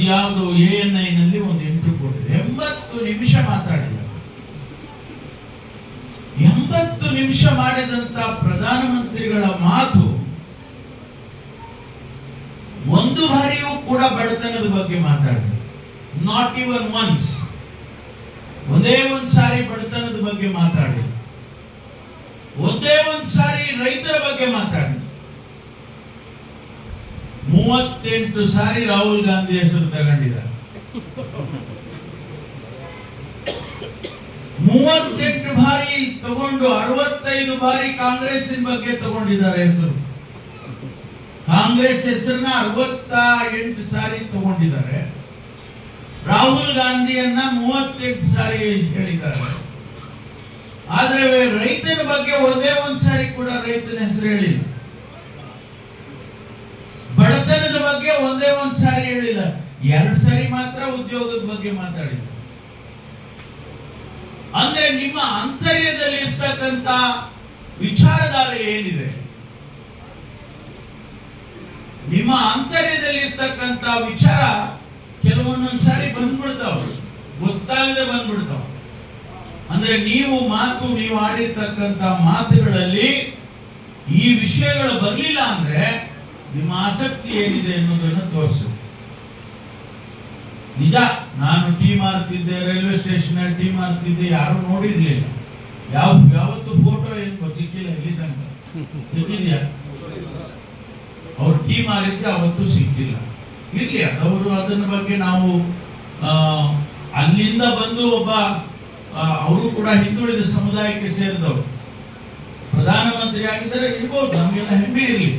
ಯಾವುದು A N I ನಲ್ಲಿ ಒಂದು ಇಂಟರ್ವ್ಯೂ ಕೊಟ್ಟಿದೆ. ಎಂಬತ್ತು ನಿಮಿಷ ಮಾತಾಡಿದರು. ಎಂಬತ್ತು ನಿಮಿಷ ಮಾಡಿದಂತ ಪ್ರಧಾನಮಂತ್ರಿಗಳ ಮಾತು ಒಂದು ಬಾರಿಯೂ ಕೂಡ ಬಡತನದ ಬಗ್ಗೆ ಮಾತಾಡಿದೆ. ನಾಟ್ ಇವನ್ ಒನ್ಸ್ ಒಂದೇ ಒಂದ್ ಸಾರಿ ಬಡತನದ ಬಗ್ಗೆ ಮಾತಾಡಿ ಒಂದೇ ಒಂದ್ ಸಾರಿ ರೈತರ ಬಗ್ಗೆ ಮಾತಾಡಿ ಮೂವತ್ತೆಂಟು ಸಾರಿ ರಾಹುಲ್ ಗಾಂಧಿ ಹೆಸರು ತಗೊಂಡಿದ್ದಾರೆ. ಮೂವತ್ತೆಂಟು ಬಾರಿ ತಗೊಂಡು ಅರವತ್ತೈದು ಬಾರಿ ಕಾಂಗ್ರೆಸ್ಸಿನ ಬಗ್ಗೆ ತಗೊಂಡಿದ್ದಾರೆ ಹೆಸರು. ಕಾಂಗ್ರೆಸ್ ಹೆಸರನ್ನ ಅರವತ್ತ ಎಂಟು ಸಾರಿ ತಗೊಂಡಿದ್ದಾರೆ. ರಾಹುಲ್ ಗಾಂಧಿಯನ್ನ ಮೂವತ್ತೆಂಟು ಸಾರಿ ಹೇಳಿದ್ದಾರೆ. ಆದ್ರೆ ರೈತನ ಬಗ್ಗೆ ಒಂದೇ ಒಂದ್ ಸಾರಿ ಕೂಡ ರೈತನ ಹೆಸರು ಹೇಳಿಲ್ಲ ಬಡತನದ ಬಗ್ಗೆ ಒಂದೇ ಒಂದ್ ಸಾರಿ ಹೇಳಿಲ್ಲ. ಎರಡ್ ಸಾರಿ ಮಾತ್ರ ಉದ್ಯೋಗದ ಬಗ್ಗೆ ಮಾತಾಡಿದ್ರು. ಅಂದ್ರೆ ನಿಮ್ಮ ಅಂತರ್ಯದಲ್ಲಿ ಇರ್ತಕ್ಕಂತ ವಿಚಾರಧಾರೆ ಏನಿದೆ? ನಿಮ್ಮ ಅಂತರ್ಯದಲ್ಲಿ ಇರ್ತಕ್ಕಂತ ವಿಚಾರ ಕೆಲವೊಂದೊಂದ್ ಸಾರಿ ಬಂದ್ಬಿಡ್ತಾವ. ಗೊತ್ತಾಗದೆ ಬಂದ್ಬಿಡ್ತಾವ. ಅಂದ್ರೆ ನೀವು ಮಾತು, ನೀವು ಆಡಿರ್ತಕ್ಕಂತ ಮಾತುಗಳಲ್ಲಿ ಈ ವಿಷಯಗಳು ಬರಲಿಲ್ಲ ಅಂದ್ರೆ ನಿಮ್ಮ ಆಸಕ್ತಿ ಏನಿದೆ ಎನ್ನುವುದನ್ನು ತೋರಿಸು. ನಿಜ, ನಾನು ಟೀ ಮಾರ್ತಿದ್ದೆ, ರೈಲ್ವೆ ಸ್ಟೇಷನ್ ಟೀ ಮಾರ್ತಿದ್ದೆ, ಯಾರು ನೋಡಿರ್ಲಿಲ್ಲ. ಯಾವ, ಯಾವತ್ತು ಫೋಟೋ ಏನು ಸಿಕ್ಕಿಲ್ಲ ಇಲ್ಲಿ ತನಕ. ಸಿಕ್ಕಿದ್ಯಾ? ಅವ್ರು ಟೀ ಮಾರಿದ್ದೆ, ಅವತ್ತು ಸಿಕ್ಕಿಲ್ಲ. ಇರ್ಲಿ, ಅದವರು ಅದನ್ನ ಬಗ್ಗೆ ನಾವು ಅಲ್ಲಿಂದ ಬಂದು ಒಬ್ಬ ಅವರು ಕೂಡ ಹಿಂದುಳಿದ ಸಮುದಾಯಕ್ಕೆ ಸೇರಿದವರು. ಪ್ರಧಾನಮಂತ್ರಿ ಆಗಿದ್ದರೆ ಇರ್ಬೋದು, ನಮಗೆಲ್ಲ ಹೆಮ್ಮೆ ಇರಲಿ.